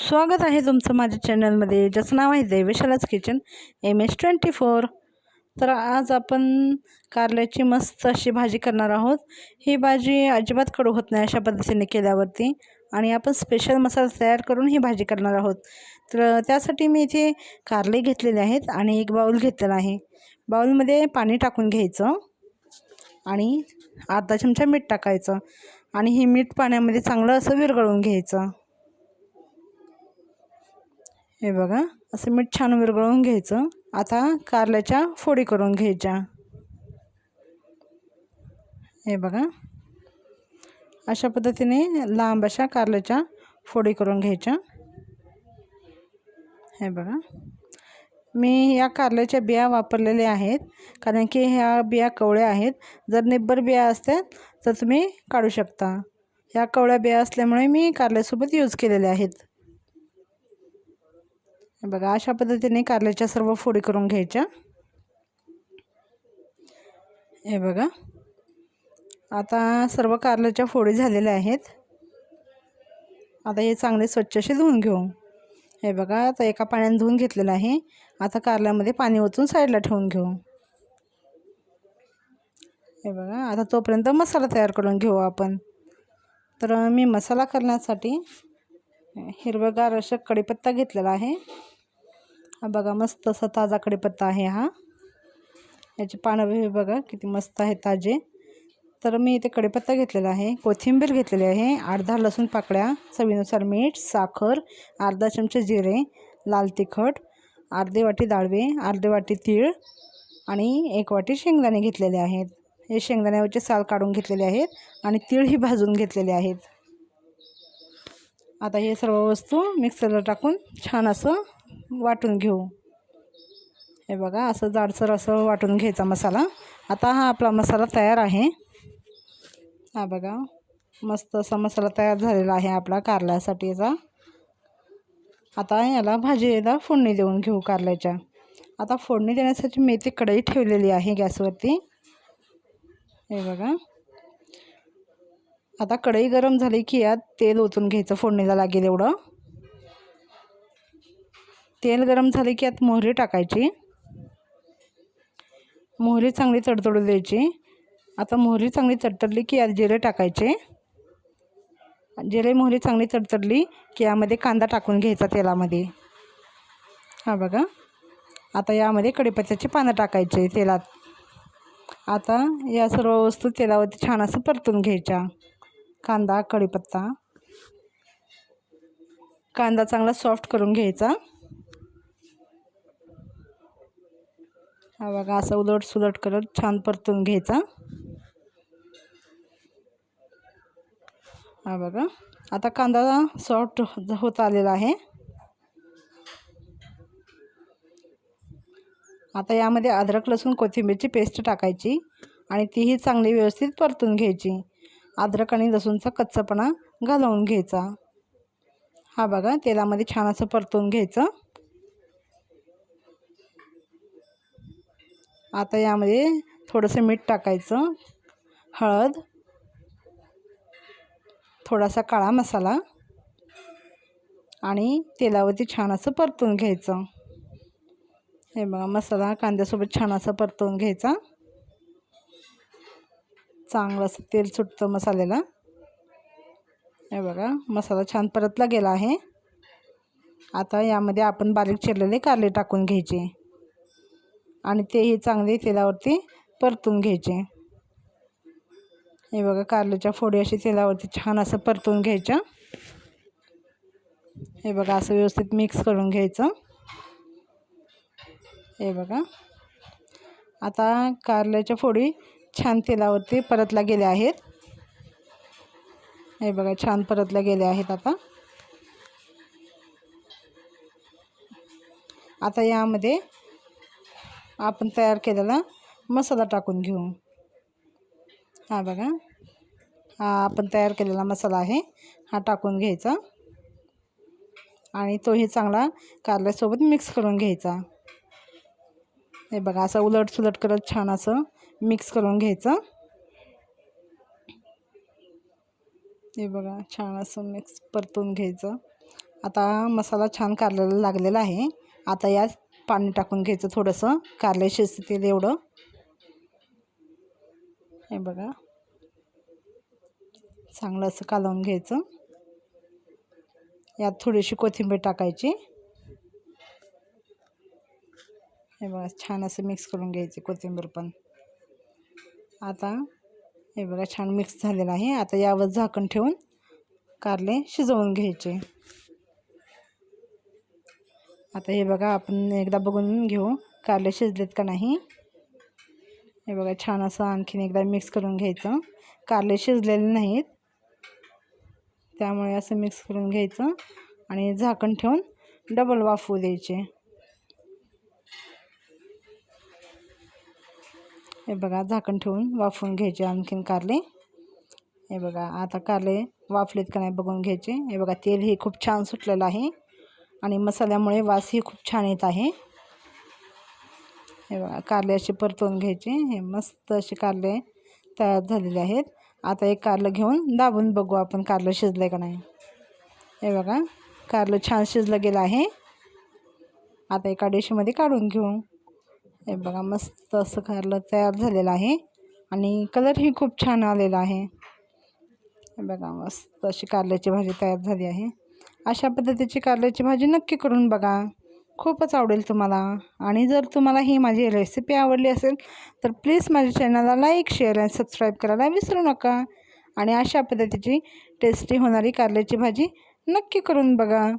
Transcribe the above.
स्वागत आहे तुमचं माझ्या चॅनलमध्ये ज्याचं नाव आहे देवेशालाच kitchen M S twenty four तर आज आपण कारल्याची मस्त अशी भाजी करणार आहोत. ही भाजी अजिबात कडू होत नाही अशा पद्धतीने केल्यावरती आणि आपण स्पेशल मसाला तयार करून ही भाजी करणार आहोत. तर त्यासाठी मी इथे कारले घेतलेले आहेत आणि एक बाऊल घेतलेला आहे. बाऊलमध्ये पाणी टाकून घ्यायचं आणि अर्धा चमचा मीठ टाकायचं आणि हे मीठ पाण्यामध्ये चांगलं असं विरघळून घ्यायचं. हे बघा असं मीठ छान विरघळून घ्यायचं. आता कारल्याच्या फोडी करून घ्यायच्या. हे बघा. अशा पद्धतीने लांब अशा कारल्याच्या फोडी करून घ्यायच्या. हे बघा. मी या कारल्याच्या बिया वापरलेल्या आहेत कारण की ह्या बिया कवळ्या आहेत. जर निब्बर बिया असतात तर तुम्ही काढू शकता. ह्या कवळ्या बिया असल्यामुळे मी कारल्यासोबत यूज केलेल्या आहेत. बघा अशा पद्धतीने कारल्याच्या सर्व फोडी करून घ्यायच्या. हे बघा. आता सर्व कारल्याच्या फोडी झालेल्या आहेत. आता हे चांगले स्वच्छ असे धुवून घेऊ. हे बघा आता एका पाण्याने धुवून घेतलेलं आहे. आता कारल्यामध्ये पाणी ओतून साईडला ठेवून घेऊ. हे बघा आता तोपर्यंत मसाला तयार करून घेऊ आपण. तर मी मसाला करण्यासाठी हिरवगार असं कढीपत्ता घेतलेला आहे. हा बघा मस्त असा ताजा कढीपत्ता आहे हा. याचे पानं हे बघा किती मस्त आहे ताजे. तर मी इथे कढीपत्ता घेतलेला आहे कोथिंबीर घेतलेली आहे अर्धा लसूण पाकळ्या चवीनुसार मीठ साखर अर्धा चमचे जिरे लाल तिखट अर्धे वाटी डाळवे अर्धे वाटी तीळ आणि एक वाटी शेंगदाणे घेतलेले आहेत. हे शेंगदाण्यावरचे साल काढून घेतलेले आहेत आणि तीळही भाजून घेतलेले आहेत. आता हे सर्व वस्तू मिक्सरला टाकून छान असं वाटून घेऊ. हे बघा असं जाडसर असं वाटून घ्यायचा मसाला. आता हा आपला मसाला तयार आहे. हा बघा मस्त असा मसाला तयार झालेला आहे आपला कारल्यासाठीचा आता याला भाजीला फोडणी देऊन घेऊ कारल्याच्या. आता फोडणी देण्यासाठी मी ती कढई ठेवलेली आहे गॅसवरती. हे बघा. आता कढई गरम झाली की यात तेल ओतून घ्यायचं फोडणीला लागेल एवढं. तेल गरम झाले की आत मोहरी टाकायची. मोहरी चांगली तडतडू द्यायची. आता मोहरी चांगली तडतडली की यात जिरे टाकायचे. जिरे मोहरी चांगली तडतडली की यामध्ये कांदा टाकून घ्यायचा तेलामध्ये. हा बघा. आता यामध्ये कढीपत्त्याची पानं टाकायचे तेलात. आता या सर्व वस्तू तेलावरती छान असं परतून घ्यायच्या. कांदा कढीपत्ता. कांदा चांगला सॉफ्ट करून घ्यायचा. हा बघा असं उलट सुलट करत छान परतून घ्यायचा. हा बघा आता कांदा सॉफ्ट होत आलेला आहे. आता यामध्ये अद्रक लसूण कोथिंबीरची पेस्ट टाकायची आणि तीही चांगली व्यवस्थित परतून घ्यायची. अद्रक आणि लसूणचा कच्चापणा घालवून घ्यायचा. हा बघा तेलामध्ये छान असं परतून घ्यायचं. आता यामध्ये थोडंसं मीठ टाकायचं हळद थोडासा काळा मसाला आणि तेलावरती छान असं परतून घ्यायचं. हे बघा मसाला कांद्यासोबत छान असं परतवून घ्यायचा. चांगलं असं तेल सुटतं मसाल्याला. हे बघा मसाला छान परतला गेला आहे. आता यामध्ये आपण बारीक चिरलेले कारले टाकून घ्यायचे. आणि तेही चांगले तेलावरती परतून घ्यायचे. हे बघा कारल्याच्या फोडी अशी तेलावरती छान असं परतून घ्यायच्या हे बघा असं व्यवस्थित मिक्स करून घ्यायचं. हे बघा. आता कारल्याच्या फोडी छान तेलावरती परतल्या गेल्या आहेत. हे बघा छान परतल्या गेल्या आहेत आता. आता यामध्ये आपण तयार केलेला मसाला टाकून घेऊ. हा बघा. हा आपण तयार केलेला मसाला आहे. हा टाकून घ्यायचा. आणि तोही चांगला कारल्यासोबत मिक्स करून घ्यायचा. हे बघा असं उलट सुलट करत छान असं मिक्स करून घ्यायचं. हे बघा छान असं मिक्स परतून घ्यायचं. आता मसाला छान कारलेला लागलेला आहे. आता यात पाणी टाकून घ्यायचं थोडंसं. कारले शिजतील एवढं. हे बघा. चांगलं असं कालवून घ्यायचं. यात थोडीशी कोथिंबीर टाकायची. हे बघा छान असं मिक्स करून घ्यायची कोथिंबीर पण. आता हे बघा छान मिक्स झालेलं आहे. आता यावर झाकण ठेवून कारले शिजवून घ्यायचे. आता हे बघा आपण एकदा बघून घेऊ कारले शिजलेत का नाही. हे बघा छान असं आणखीन एकदा मिक्स करून घ्यायचं. कारले शिजलेले नाहीत. त्यामुळे असं मिक्स करून घ्यायचं आणि झाकण ठेवून डबल वाफवू द्यायचे. हे बघा झाकण ठेवून वाफवून घ्यायचे आणखीन कारले. हे बघा आता कारले वाफलेत का नाही बघून घ्यायचे. हे बघा तेल हे खूप छान सुटलेलं आहे. आणि मसाल्यामुळे वासही खूप छान येत आहे. हे बघा कारले असे परतवून घ्यायचे. हे मस्त असे कारले तयार झालेले आहेत. आता एक कारलं घेऊन दाबून बघू आपण कारलं शिजलं का नाही. हे बघा कारलं छान शिजलं गेलं आहे. आता एका डिशमध्ये काढून घेऊ. हे बघा मस्त असं कारलं तयार झालेलं आहे आणि कलरही खूप छान आलेला आहे. हे बघा मस्त अशी कारल्याची भाजी तयार झाली आहे. अशा पद्धतीची कारल्याची भाजी नक्की करून बघा. खूपच आवडेल तुम्हाला. आणि जर तुम्हाला ही माझी रेसिपी आवडली असेल तर प्लीज माझ्या चॅनलला लाईक शेअर आणि सबस्क्राईब करायला विसरू नका. आणि अशा पद्धतीची टेस्टी होणारी कारल्याची भाजी नक्की करून बघा.